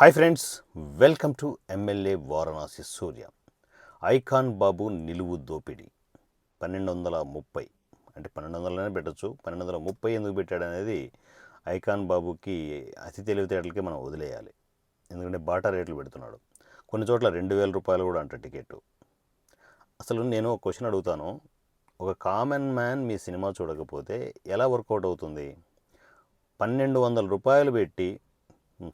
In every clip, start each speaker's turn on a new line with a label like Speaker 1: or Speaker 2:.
Speaker 1: Hi friends welcome to MLA Varanasi Surya. Icon Babu నిలువు దోపిడీ. పన్నెండు వందల ముప్పై అంటే పన్నెండు వందలనే పెట్టచ్చు. పన్నెండు వందల ముప్పై ఎందుకు పెట్టాడు అనేది ఐకాన్ బాబుకి అతి తెలివితేటలకి మనం వదిలేయాలి. ఎందుకంటే బాటా రేట్లు పెడుతున్నాడు. కొన్ని చోట్ల రెండు వేల రూపాయలు కూడా అంట టికెట్ అసలు నేను ఒక క్వశ్చన్ అడుగుతాను. ఒక కామన్ మ్యాన్ మీ సినిమా చూడకపోతే ఎలా వర్కౌట్ అవుతుంది? పన్నెండు వందల రూపాయలు పెట్టి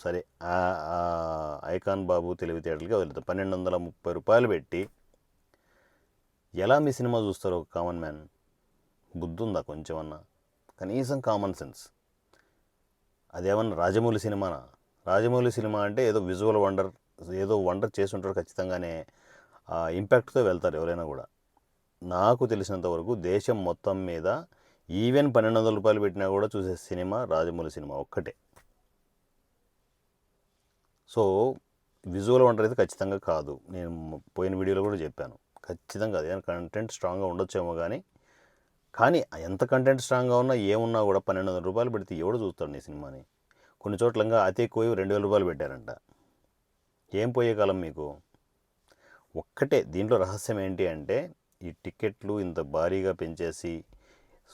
Speaker 1: సరే. ఆ- ఐకాన్ బాబు తెలివితేటలకి వదులుతాం పన్నెండు వందల ముప్పై రూపాయలు పెట్టి ఎలా మీ సినిమా చూస్తారు ఒక కామన్ మ్యాన్? బుద్ధి ఉందా కొంచెం అన్నా కనీసం కామన్ సెన్స్. అదేమన్నా రాజమౌళి సినిమానా? రాజమౌళి సినిమా అంటే ఏదో విజువల్ వండర్ ఏదో వండర్ చేసి ఉంటారు ఖచ్చితంగానే. ఆ ఇంపాక్ట్తో వెళ్తారు ఎవరైనా కూడా. నాకు తెలిసినంత వరకు దేశం మొత్తం మీద ఈవెన్ పన్నెండు వందల రూపాయలు పెట్టినా కూడా చూసే సినిమా రాజమౌళి సినిమా ఒక్కటే. సో విజువల్ వంట అయితే ఖచ్చితంగా కాదు. నేను పోయిన వీడియోలో కూడా చెప్పాను. ఖచ్చితంగా కాదు ఏదైనా కంటెంట్ స్ట్రాంగ్గా ఉండొచ్చేమో కానీ కానీ ఎంత కంటెంట్ స్ట్రాంగ్గా ఉన్నా ఏమున్నా కూడా పన్నెండు వందల రూపాయలు పెడితే ఎవడు చూస్తాడు నీ సినిమాని? కొన్ని చోట్ల అతి ఎక్కువ రెండు వేల రూపాయలు పెట్టారంట. ఏం పోయే కాలం మీకు? ఒక్కటే దీంట్లో రహస్యం ఏంటి అంటే ఈ టికెట్లు ఇంత భారీగా పెంచేసి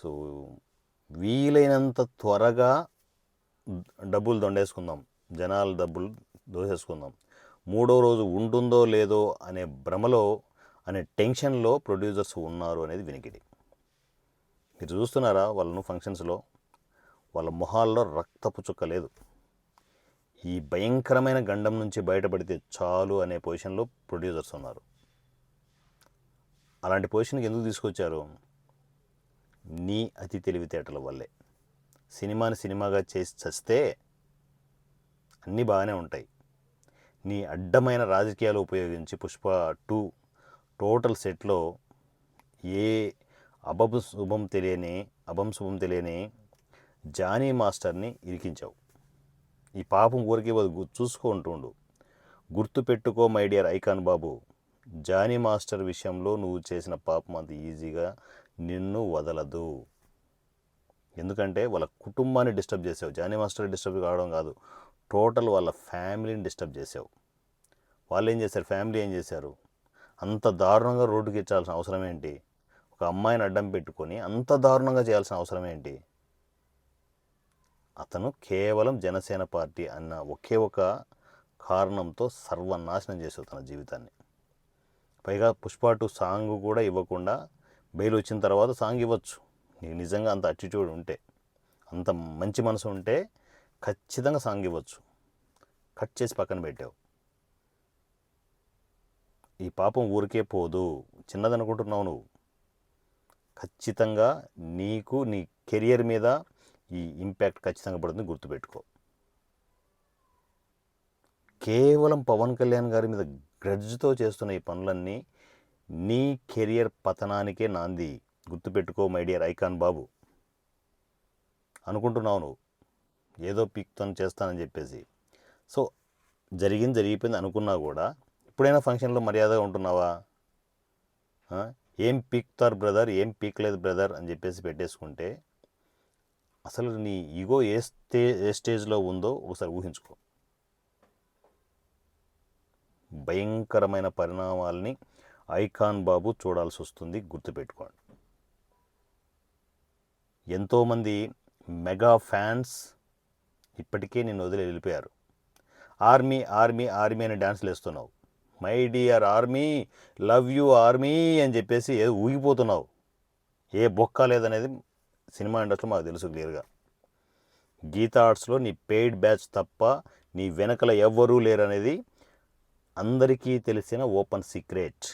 Speaker 1: సో వీలైనంత త్వరగా డబ్బులు దొండేసుకుందాం. జనాలు డబ్బులు దోసేసుకుందాం మూడో రోజు ఉంటుందో లేదో అనే భ్రమలో అనే టెన్షన్లో ప్రొడ్యూసర్స్ ఉన్నారు అనేది వినికిడి. మీరు చూస్తున్నారా వాళ్ళను ఫంక్షన్స్లో? వాళ్ళ మొహాల్లో రక్తపు చుక్క లేదు. ఈ భయంకరమైన గండం నుంచి బయటపడితే చాలు అనే పొజిషన్లో ప్రొడ్యూసర్స్ ఉన్నారు. అలాంటి పొజిషన్కి ఎందుకు తీసుకొచ్చారు? నీ అతి తెలివితేటల వల్లే. సినిమాని సినిమాగా చేసి చస్తే అన్నీ బాగానే ఉంటాయి. నీ అడ్డమైన రాజకీయాలు ఉపయోగించి పుష్ప టూ టోటల్ సెట్లో ఏ అబం శుభం తెలియని అబం శుభం తెలియని జానీ మాస్టర్ని ఇరికించావు. ఈ పాపం ఊరికే చూసుకుంటుండు గుర్తు పెట్టుకో my dear icon Babu. Johnny master విషయంలో నువ్వు చేసిన పాపం అంత ఈజీగా నిన్ను వదలదు. ఎందుకంటే వాళ్ళ కుటుంబాన్ని డిస్టర్బ్ చేసావు. జానీ మాస్టర్ డిస్టర్బ్ కావడం కాదు. టోటల్ వాళ్ళ ఫ్యామిలీని డిస్టర్బ్ చేసావు. వాళ్ళు ఏం చేశారు? ఫ్యామిలీ ఏం చేశారు? అంత దారుణంగా రోడ్డుకి ఇచ్చాల్సిన అవసరం ఏంటి? ఒక అమ్మాయిని అడ్డం పెట్టుకొని అంత దారుణంగా చేయాల్సిన అవసరం ఏంటి? అతను కేవలం జనసేన పార్టీ అన్న ఒకే ఒక కారణంతో సర్వనాశనం చేసావు తన జీవితాన్ని. పైగా పుష్ప టూ సాంగ్ కూడా ఇవ్వకుండా బెయిల్ వచ్చిన తర్వాత సాంగ్ ఇవ్వచ్చు. నీకు నిజంగా అంత అటిట్యూడ్ ఉంటే అంత మంచి మనసు ఉంటే ఖచ్చితంగా సాంగ్ ఇవ్వచ్చు. కట్ చేసి పక్కన పెట్టావు. ఈ పాపం ఊరికే పోదు. చిన్నదనుకుంటున్నావు నువ్వు. ఖచ్చితంగా నీకు నీ కెరియర్ మీద ఈ ఇంపాక్ట్ ఖచ్చితంగా పడుతుంది. గుర్తుపెట్టుకో. కేవలం పవన్ కళ్యాణ్ గారి మీద గ్రడ్జ్తో చేస్తున్న ఈ పనులన్నీ నీ కెరియర్ పతనానికే నాంది. గుర్తుపెట్టుకో మై డియర్ ఐకాన్ బాబు. అనుకుంటున్నావు నువ్వు. ఏదో పీక్తో చేస్తానని చెప్పేసి. సో జరిగింది జరిగిపోయింది అనుకున్నా కూడా ఇప్పుడైనా ఫంక్షన్లో మర్యాదగా ఉంటున్నావా? ఏం పీక్తారు బ్రదర్? ఏం పీక్లేదు బ్రదర్? అని చెప్పేసి పెట్టేసుకుంటే అసలు నీ ఈగో ఏ స్టే ఏ స్టేజ్లో ఉందో ఒకసారి ఊహించుకో. భయంకరమైన పరిణామాల్ని ఐకాన్ బాబు చూడాల్సి వస్తుంది గుర్తుపెట్టుకోండి. ఎంతోమంది మెగా ఫ్యాన్స్ ఇప్పటికే నిన్ను వదిలి వెళ్ళిపోయారు. ఆర్మీ ఆర్మీ ఆర్మీ అని డ్యాన్స్లు వేస్తున్నావు. My dear army love you army అని చెప్పేసి ఏదో ఊగిపోతున్నావు. ఏ బొక్క లేదనేది సినిమా ఇండస్ట్రీలో మాకు తెలుసు క్లియర్గా. గీతా ఆర్ట్స్లో నీ పెయిడ్ బ్యాచ్ తప్ప నీ వెనకల ఎవ్వరూ లేరనేది అందరికీ తెలిసిన open secret.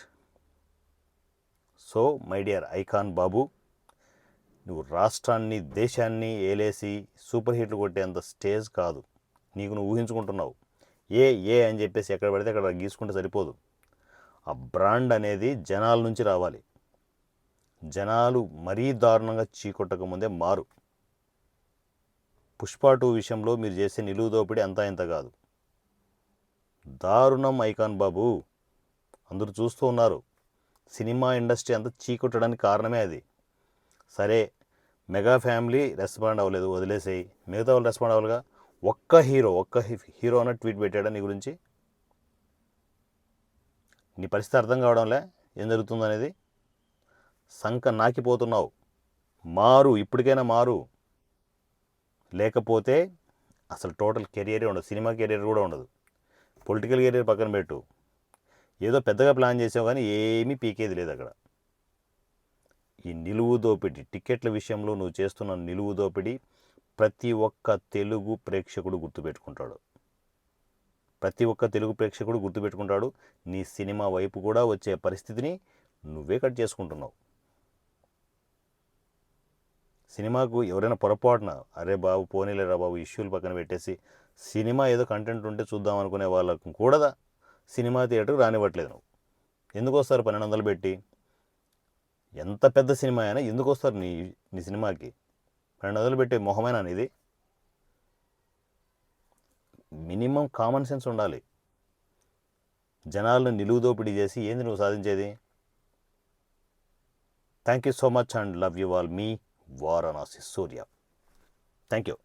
Speaker 1: So my dear icon Babu నువ్వు రాష్ట్రాన్ని దేశాన్ని ఏలేసి సూపర్ హిట్లు కొట్టేంత స్టేజ్ కాదు. నీకు నువ్వు ఊహించుకుంటున్నావు. ఏ ఏ అని చెప్పేసి ఎక్కడ పడితే అక్కడ గీసుకుంటే సరిపోదు. ఆ బ్రాండ్ అనేది జనాల నుంచి రావాలి. జనాలు మరీ దారుణంగా చీకొట్టక ముందే మారు. పుష్ప టూ విషయంలో మీరు చేసే నిలువు దోపిడీ అంతా ఇంత కాదు. దారుణం ఐకాన్ బాబు! అందరూ చూస్తూ ఉన్నారు. సినిమా ఇండస్ట్రీ అంతా చీకొట్టడానికి కారణమే అది. సరే మెగా ఫ్యామిలీ రెస్పాండ్ అవ్వలేదు వదిలేసేయి. మిగతా వాళ్ళు రెస్పాండ్ అవ్వాలిగా. ఒక్క హీరో ఒక్క హీ- హీరో అన్న ట్వీట్ పెట్టాడా నీ గురించి? నీ పరిస్థితి అర్థం కావడంలే. ఏం జరుగుతుంది అనేది? సంక నాకిపోతున్నావు. మారు ఇప్పటికైనా మారు. లేకపోతే అసలు టోటల్ కెరియరే ఉండదు. సినిమా కెరియర్ కూడా ఉండదు. పొలిటికల్ కెరియర్ పక్కన పెట్టు. ఏదో పెద్దగా ప్లాన్ చేసావు కానీ ఏమీ పీకేది లేదు అక్కడ. ఈ నిలువు దోపిడీ టికెట్ల విషయంలో నువ్వు చేస్తున్న నిలువు దోపిడీ ప్రతి ఒక్క తెలుగు ప్రేక్షకుడు గుర్తుపెట్టుకుంటాడు. ప్రతి ఒక్క తెలుగు ప్రేక్షకుడు గుర్తుపెట్టుకుంటాడు. నీ సినిమా వైపు కూడా వచ్చే పరిస్థితిని నువ్వే కట్ చేసుకుంటున్నావు. సినిమాకు ఎవరైనా పొరపాటున అరే బాబు పోనీలేరా బాబు ఇష్యూలు పక్కన పెట్టేసి సినిమా ఏదో కంటెంట్ ఉంటే చూద్దాం అనుకునే వాళ్ళకు కూడా సినిమా థియేటర్కి రానివ్వట్లేదు నువ్వు. ఎందుకు వస్తారు పన్నెండు వందలు పెట్టి? ఎంత పెద్ద సినిమా అయినా ఎందుకు వస్తారు నీ నీ సినిమాకి? రెండు వందలు పెట్టే మొహమేనా ఇది మినిమం కామన్ సెన్స్ ఉండాలి. జనాలను నిలువు దోపిడీ చేసి ఏంది నువ్వు సాధించేది? Thank you so much and love you all me Varanasi Surya. Thank you